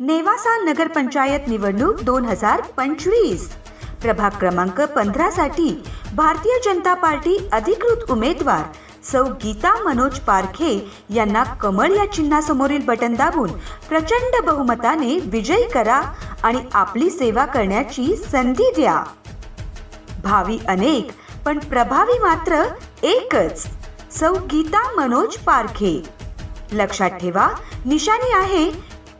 नेवासा नगरपंचायत निवडणूक दोन हजार पंचवीस. प्रभाग क्रमांक पंधरा साठी भारतीय जनता पार्टी अधिकृत उमेदवार सौ गीता मनोज पारखे यांना कमळ या चिन्हासमोरील बटन दाबून प्रचंड बहुमताने विजयी करा आणि आपली सेवा करण्याची संधी द्या. भावी अनेक पण प्रभावी मात्र एकच सौ गीता मनोज पारखे. लक्षात ठेवा निशाणी आहे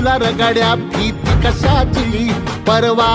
तुला रगड्या भीती कशाची? परवा